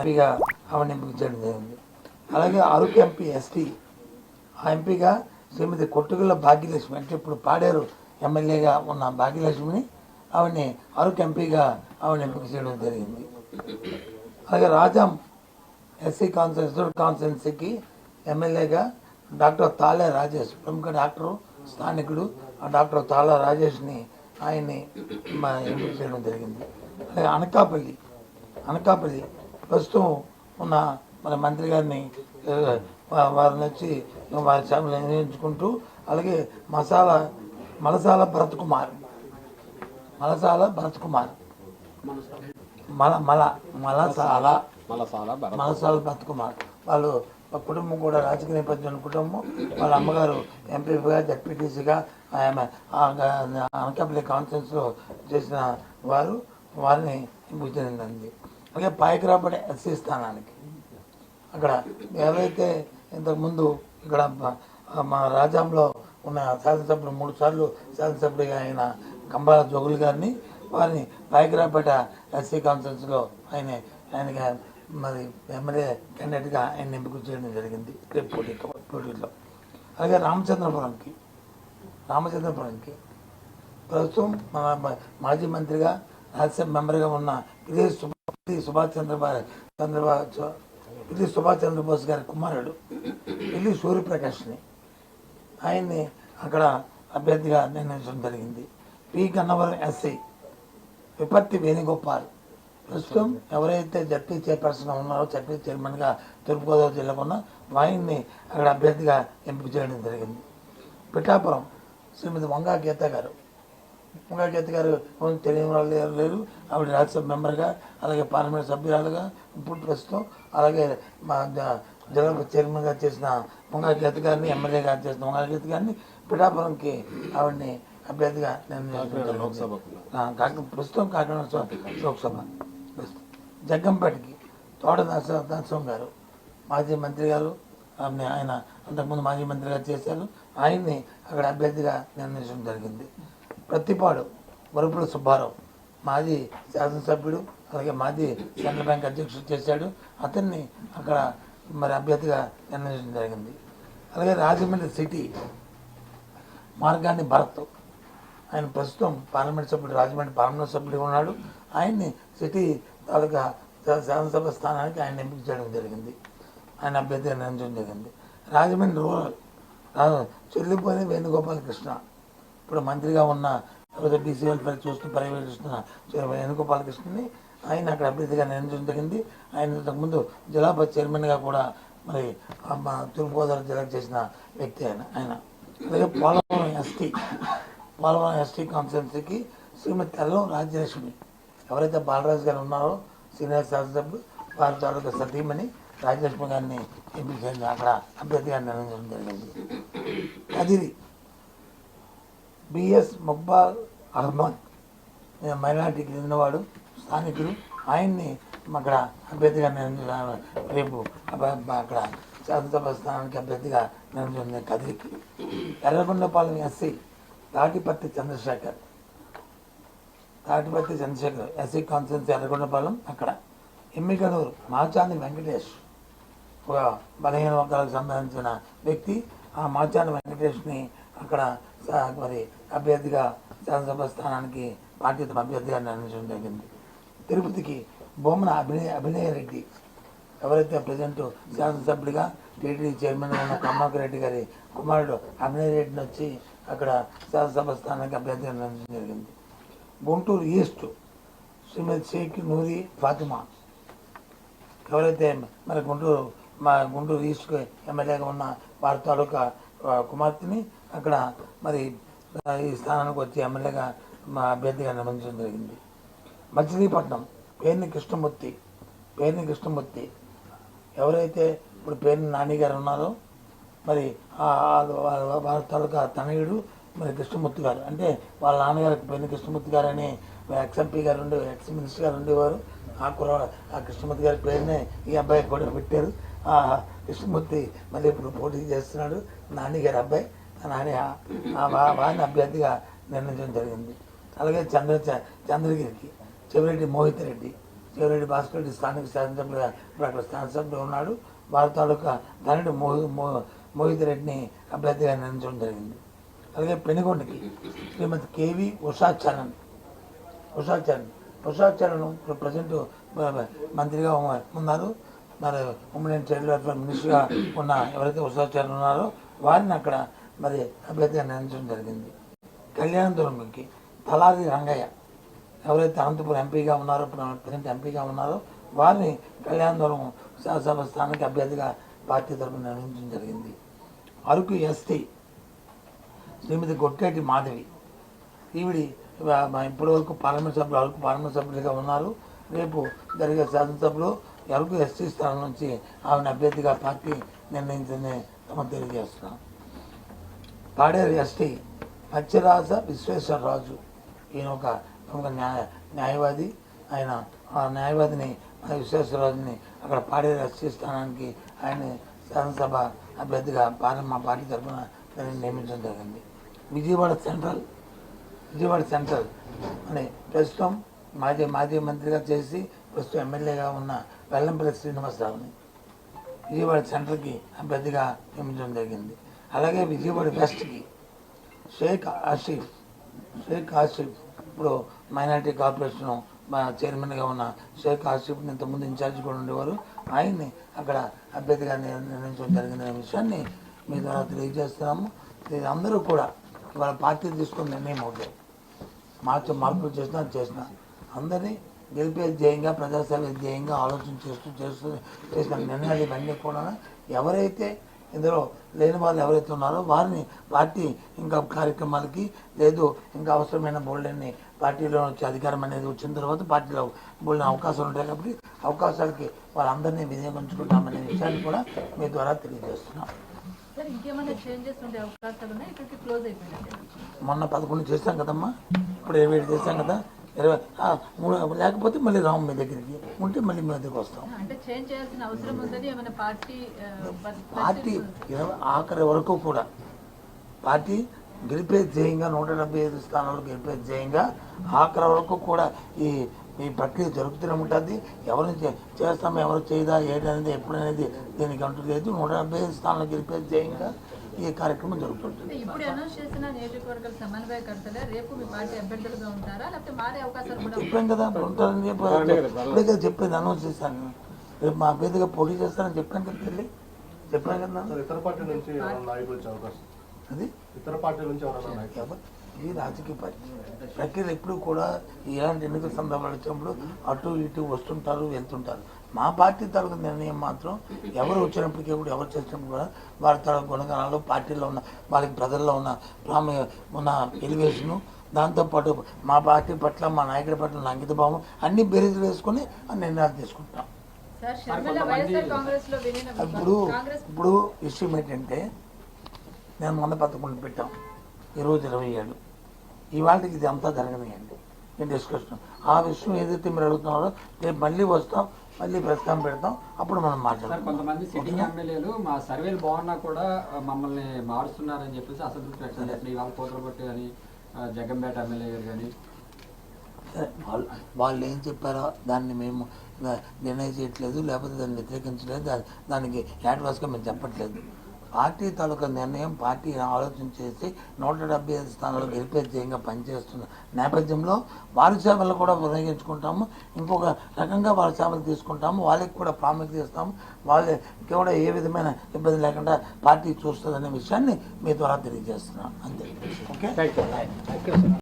ఎంపీగా ఆవిడ ఎంపిక చేయడం జరిగింది. అలాగే అరకు ఎంపీ ఎస్టీ ఆ ఎంపీగా శ్రీమతి కొట్టుగుల భాగ్యలక్ష్మి అంటే ఇప్పుడు పాడేరు ఎమ్మెల్యేగా ఉన్న భాగ్యలక్ష్మిని ఆవిడని అరకు ఎంపీగా ఆవిడ ఎంపిక చేయడం జరిగింది. అలాగే రాజాం ఎస్సీ కాన్స్టిట్యూట్ కాన్స్టిట్యున్సీకి ఎమ్మెల్యేగా డాక్టర్ తాళే రాజేష్ ప్రముఖ డాక్టరు స్థానికుడు ఆ డాక్టర్ తాళా రాజేష్ని ఆయన్ని మా ఎంపిక చేయడం జరిగింది. అలాగే అనకాపల్లి అనకాపల్లి ప్రస్తుతం ఉన్న మన మంత్రి గారిని వారిని వచ్చి వారి సేవలు నిర్వహించుకుంటూ అలాగే మసాలా మలసాల భరత్ కుమార్ మలసాల భరత్ కుమార్ మల మల మలసాల మలసాల భరత్ బతుకుమార్ వాళ్ళు కుటుంబం కూడా రాజకీయ నేపథ్యం కుటుంబం వాళ్ళ అమ్మగారు ఎంపీగా జడ్పీటీసీగా ఆమె అనకాపల్లి కాన్ఫరెన్స్లో చేసిన వారు వారిని చెందింది అలాగే పైకి ఎస్సీ స్థానానికి. అక్కడ ఏదైతే ఇంతకుముందు ఇక్కడ మా రాజ్యంలో ఉన్న శాసనసభ్యులు మూడు సార్లు శాసనసభ్యుడిగా అయిన కంబాల జోగులు గారిని వారిని పాయకరాపేట ఎస్సీ కాన్ఫరెన్స్లో ఆయన ఆయనగా మరి ఎమ్మెల్యే క్యాండిడేట్గా ఆయన ఎంపిక చేయడం జరిగింది. రేపు పోటీ పోటీలో. అలాగే రామచంద్రపురంకి రామచంద్రపురంకి ప్రస్తుతం మన మాజీ మంత్రిగా రాజ్యసభ మెంబర్గా ఉన్న గిరీష్ ఇది సుభాష్ చంద్రబాబు చంద్రబాబు ఇది సుభాష్ చంద్రబోస్ గారి కుమారుడు. ఇది సూర్యప్రకాష్ని. ఆయన్ని అక్కడ అభ్యర్థిగా నిర్ణయించడం జరిగింది. పి. గన్నవరం ఎస్ఐ విపత్తి వేణుగోపాల్. ప్రస్తుతం ఎవరైతే జడ్పీ చైర్పర్సన్ ఉన్నారో జడ్పీ చైర్మన్గా తూర్పుగోదావరి జిల్లాకు ఉన్న వాయిని అక్కడ అభ్యర్థిగా ఎంపిక చేయడం జరిగింది. పిఠాపురం శ్రీమతి వంగా గీత గారు. వంగా గారు తెలియని వాళ్ళు లేరు ఆవిడ రాజ్యసభ మెంబర్గా అలాగే పార్లమెంట్ సభ్యురాలుగా ఇప్పుడు ప్రస్తుతం. అలాగే మా జిల్లా చైర్మన్గా చేసిన వంగా గీత గారిని ఎమ్మెల్యేగా చేసిన వంగా గీత గారిని పిఠాపురంకి ఆవిడని అభ్యర్థిగా నిర్ణయించడం లోక్సభ ప్రస్తుతం కాకినాడ లోక్సభ. ప్రస్తుతం. జగ్గంపేటకి తోట నరసింహ నరసింహం గారు మాజీ మంత్రి గారు ఆమె ఆయన అంతకుముందు మాజీ మంత్రిగా చేశారు. ఆయన్ని అక్కడ అభ్యర్థిగా నిర్ణయించడం జరిగింది. ప్రతిపాడు వరపుల సుబ్బారావు. మాజీ శాసనసభ్యుడు అలాగే మాజీ సెంట్రల్ బ్యాంక్ అధ్యక్షుడు చేశాడు. అతన్ని అక్కడ మరి అభ్యర్థిగా నిర్ణయించడం జరిగింది. అలాగే రాజమండ్రి సిటీ మార్గాన్ని భరత్. ఆయన ప్రస్తుతం పార్లమెంట్ సభ్యుడు రాజమండ్రి పార్లమెంట్ సభ్యుడిగా ఉన్నాడు. ఆయన్ని సిటీ తాలూకా శాసనసభ స్థానానికి ఆయన ఎంపిక చేయడం జరిగింది. ఆయన అభ్యర్థిగా నిర్ణయించడం జరిగింది. రాజమండ్రి రూరల్ చెల్లిపోయిన వేణుగోపాలకృష్ణ. ఇప్పుడు మంత్రిగా ఉన్న తర్వాత డీసీ వెల్ఫేర్ చూస్తూ పర్యవేక్షిస్తున్న చే- వేణుగోపాలకృష్ణని ఆయన అక్కడ అభ్యర్థిగా నిర్ణయించడం జరిగింది. ఆయన ఇంతకుముందు జిల్లా చైర్మన్గా కూడా మరి తూర్పుగోదావరి జిల్లాకు చేసిన వ్యక్తి ఆయన ఆయన. అలాగే పోలవరం ఎస్టీ పోలవరం ఎస్టీ కాన్స్టిట్యున్సీకి శ్రీమతి తెల్లం రాజ్యలక్ష్మి. ఎవరైతే బాలరాజు గారు ఉన్నారో సీనియర్ శాసనసభ్యులు వారి తాలూకా సతీమణి రాజ్యలక్ష్మి గారిని ఎంపిక అక్కడ అభ్యర్థిగా నిర్ణయించడం జరిగింది. కదిరి బిఎస్ ముక్బాల్ అహ్మద్ మైనార్టీకి చెందినవాడు స్థానికుడు. ఆయన్ని అక్కడ అభ్యర్థిగా నేను రేపు అక్కడ శాసనసభ స్థానానికి అభ్యర్థిగా నేను కదిలికి Yerragondapalem SC Tatiparthi Chandrasekhar. Tatiparthi Chandrasekhar SC constituency Yerragondapalem అక్కడ. ఎమ్మికనూరు మాచాంది వెంకటేష్ ఒక బలహీన వర్గాలకు సంబంధించిన వ్యక్తి. ఆ మాచాని వెంకటేష్ని అక్కడ మరి అభ్యర్థిగా శాసనసభ స్థానానికి పార్టీ తమ అభ్యర్థిగా నిర్ణయించడం జరిగింది. తిరుపతికి బొమ్మన అభినయ అభినయ రెడ్డి ఎవరైతే ప్రజెంట్ శాసనసభ్యుడిగా టీటీడీ చైర్మన్ ఉన్న కమలాకర్ రెడ్డి గారి కుమారుడు అభినయ రెడ్డిని వచ్చి అక్కడ శాసనసభ స్థానానికి అభ్యర్థిగా నిర్ణయించడం జరిగింది. గుంటూరు ఈస్ట్ శ్రీమతి షేక్ నూరి ఫాతిమా ఎవరైతే మరి గుంటూరు మా గుంటూరు ఈస్ట్ ఎమ్మెల్యేగా ఉన్న వారి తాలూకా కుమార్తెని అక్కడ మరి ఈ స్థానానికి వచ్చి ఎమ్మెల్యేగా మా అభ్యర్థిగా నిర్మించడం జరిగింది. మచిలీపట్నం పేరుని కృష్ణమూర్తి పేరుని కృష్ణమూర్తి. ఎవరైతే ఇప్పుడు పేరుని నానిగారు ఉన్నారో మరి ఆ- వారి తాలూకా తనయుడు మరి కృష్ణమూర్తి గారు. అంటే వాళ్ళ నాన్నగారికి పేరుని కృష్ణమూర్తి గారు అని ఎక్స్ఎంపీ గారు ఉండే ఎక్స్ మినిస్టర్ గారు ఉండేవారు. ఆ కుర ఆ కృష్ణమూర్తి గారి పేరునే ఈ అబ్బాయి కూడా పెట్టారు. ఆ కృష్ణమూర్తి మళ్ళీ ఇప్పుడు పోటీ చేస్తున్నాడు నాన్నగారి అబ్బాయి. అని వారిని అభ్యర్థిగా నిర్ణయించడం జరిగింది. అలాగే చంద్ర చ- చంద్రగిరికి చెవిరెడ్డి మోహిత్ రెడ్డి చెవిరెడ్డి భాస్కర్ రెడ్డి స్థానిక శాసనసభ్యులుగా ఇప్పుడు అక్కడ శాసనసభ్యులు ఉన్నాడు. వారి తాలూకా ధనుడు మోహి మోహిత్ రెడ్డిని అభ్యర్థిగా నిర్ణయించడం జరిగింది. అలాగే పెనుగొండకి శ్రీమతి కేవి ఉషాచరణ్ చరణ్ ఉషా చరణ్ చరణ్ ఇప్పుడు ప్రజెంట్ మంత్రిగా ఉన్నారు. మరి ఉమ్మడి చైల్డ్ వెల్ఫేర్ మినిస్టర్గా ఉన్న ఎవరైతే ఉషా చరణ్ ఉన్నారో వారిని అక్కడ మరి అభ్యర్థిగా నిర్ణయించడం జరిగింది. కళ్యాణదుర్గంకి తలారి రంగయ్య ఎవరైతే అనంతపురం ఎంపీగా ఉన్నారో ఇప్పుడు ప్రజెంట్ ఎంపీగా ఉన్నారో వారిని కళ్యాణదుర్గం శాసనసభ స్థానానికి అభ్యర్థిగా పార్టీ తరఫున నిర్ణయించడం జరిగింది. అరకు ఎస్టీ శ్రీమతి గొట్టేటి మాధవి ఈవిడి మా ఇప్పటి వరకు పార్లమెంట్ సభ్యులు అరకు పార్లమెంట్ సభ్యులుగా ఉన్నారు. రేపు జరిగే శాసనసభలో అరకు ఎస్టీ స్థానం నుంచి ఆమెను అభ్యర్థిగా పార్టీ నిర్ణయించిందని తమ తెలియజేస్తున్నాం. పాడేరు ఎస్టీ పచ్చిరాజ విశ్వేశ్వరరాజు. ఈయన ఒక ప్రముఖ న్యాయ న్యాయవాది. ఆయన ఆ న్యాయవాదిని ఆ విశ్వేశ్వరరాజుని అక్కడ పాడేరు ఎస్టీ స్థానానికి ఆయన శాసనసభ అభ్యర్థిగా పార్టీ మా పార్టీ తరఫున నియమించడం జరిగింది. Vijayawada central Vijayawada central. అని ప్రస్తుతం మాజీ మాజీ మంత్రిగా చేసి ప్రస్తుతం ఎమ్మెల్యేగా ఉన్న వెల్లంపల్లి శ్రీనివాసరావుని విజయవాడ సెంట్రల్కి అభ్యర్థిగా నియమించడం జరిగింది. అలాగే విజయవాడ వెస్ట్కి షేక్ ఆసిఫ్ షేక్ ఆసిఫ్ ఇప్పుడు మైనార్టీ కార్పొరేషన్ మా చైర్మన్గా ఉన్న షేక్ ఆసిఫ్ని ఇంతకుముందు ఇన్ఛార్జ్ కూడా ఉండేవారు. ఆయన్ని అక్కడ అభ్యర్థిగా నిర్ణయించడం జరిగిందనే విషయాన్ని మీ ద్వారా తెలియజేస్తున్నాము. అందరూ కూడా వాళ్ళ పార్టీ తీసుకున్న నిర్ణయం అవుతాయి. మార్చి మార్పులు చేసినా చేసిన. అందరినీ గెలిపే ధ్యేయంగా ప్రజాసేవ ధ్యేయంగా ఆలోచన చేస్తూ చేస్తూ చేసిన నిర్ణయాలు ఇవన్నీ కూడా ఎవరైతే ఇందులో లేని వాళ్ళు ఎవరైతే ఉన్నారో వారిని పార్టీ ఇంకా కార్యక్రమాలకి లేదు ఇంకా అవసరమైన బోల్డన్ని పార్టీలో వచ్చే అధికారం అనేది వచ్చిన తర్వాత పార్టీలో బోల్డెన్ అవకాశాలు ఉంటాయి కాబట్టి అవకాశాలకి వాళ్ళందరినీ వినియోగించుకుంటామనే విషయాన్ని కూడా మీ ద్వారా తెలియజేస్తున్నాం. మొన్న పదకొండు చేశాం కదమ్మా? ఇప్పుడు ఏడు చేశాం కదా? ఇరవై లేకపోతే మళ్ళీ రాము మీ దగ్గరికి ఉంటే మళ్ళీ మీ దగ్గరికి వస్తాం. పార్టీ ఇరవై ఆఖరి వరకు కూడా పార్టీ గెలిపే ధ్యేయంగా నూట డెబ్బై ఐదు స్థానాలు గెలిపే ధ్యేయంగా ఆఖరి వరకు కూడా ఈ ఈ ప్రక్రియ జరుగుతూనే ఉంటుంది. ఎవరిని చే- చేస్తామో ఎవరు చేయదా ఏదనేది ఎప్పుడనేది దీనికి అంటూ లేదు నూట డెబ్బై ఐదు స్థానాలు గెలిపే ధ్యేయంగా ఈ కార్యక్రమం జరుగుతుంటుంది? ఇప్పుడు అనౌన్స్ చేసిన నియోజకవర్గాల సమన్వయకర్తలే రేపు మీ పార్టీ అభ్యర్థులుగా ఉంటారా? లేకపోతే మారే అవకాశాలు కూడా చెప్పాం కదా ఇప్పుడే కదా చెప్పేది అనౌన్స్ చేశాను. రేపు మా అభ్యర్థిగా పోటీ చేస్తానని చెప్పాను కదా తల్లి చెప్పాను కదా ఇతర పార్టీ నుంచి ఎవరైనా నాయకులు వచ్చే అవకాశం? అది? ఇతర పార్టీ నుంచి ఎవరైనా ఇది రాజకీయ పార్టీ. ప్రక్రియ ఎప్పుడు కూడా ఇలాంటి ఎన్నికల సందర్భాలు వచ్చినప్పుడు అటు ఇటు వస్తుంటారు వెళ్తుంటారు. మా పార్టీ తరగతి నిర్ణయం మాత్రం ఎవరు వచ్చినప్పటికీ కూడా ఎవరు చేసినప్పుడు కూడా వారి తరగతి గుణగణాలు పార్టీలో ఉన్న వాళ్ళకి ప్రజల్లో ఉన్న ప్రాముఖ్య ఉన్న ఎలివేషను దాంతోపాటు మా పార్టీ పట్ల మా నాయకుడి పట్ల అంకిత భావం అన్ని బేరీజులు వేసుకొని నిర్ణయాలు తీసుకుంటాం. ఇప్పుడు ఇప్పుడు విషయం ఏంటంటే నేను మొన్న పదకొండు పెట్టాం ఈరోజు ఇరవై ఏడు. ఇవాళకి ఇది అంతా జరగనియండి. ఈ డిస్కషన్ ఆ విషయం ఏదైతే మీరు అడుగుతున్నారో రేపు మళ్ళీ వస్తాం మళ్ళీ ప్రస్తావన పెడతాం. అప్పుడు మనం సార్ మాట్లాడతాం కొంతమంది సిట్టింగ్ ఎమ్మెల్యేలు మా సర్వేలు బాగున్నా కూడా మమ్మల్ని మారుస్తున్నారని చెప్పేసి అసంతృప్తి వ్యక్తం ఇవాళ పోతలపట్టి కానీ జగంపేట ఎమ్మెల్యే గారు కానీ వాళ్ళు వాళ్ళు ఏం చెప్పారో దాన్ని మేము నిర్ణయం చేయట్లేదు లేకపోతే దాన్ని వ్యతిరేకించలేదు. దానికి యాడ్వాస్గా మేము చెప్పట్లేదు. పార్టీ తాలూకా నిర్ణయం పార్టీ ఆలోచన చేసి నూట డెబ్బై ఐదు స్థానాలు గెలిపే ధ్యేయంగా పనిచేస్తున్న నేపథ్యంలో వారి సేవలు కూడా వినియోగించుకుంటాము. ఇంకొక రకంగా వాళ్ళ సేవలు తీసుకుంటాము. వాళ్ళకి కూడా ప్రాముఖ్యత ఇస్తాము. వాళ్ళకి కూడా ఏ విధమైన ఇబ్బంది లేకుండా పార్టీ చూస్తుందనే విషయాన్ని మీ ద్వారా తెలియజేస్తున్నాం అంతే. ఓకే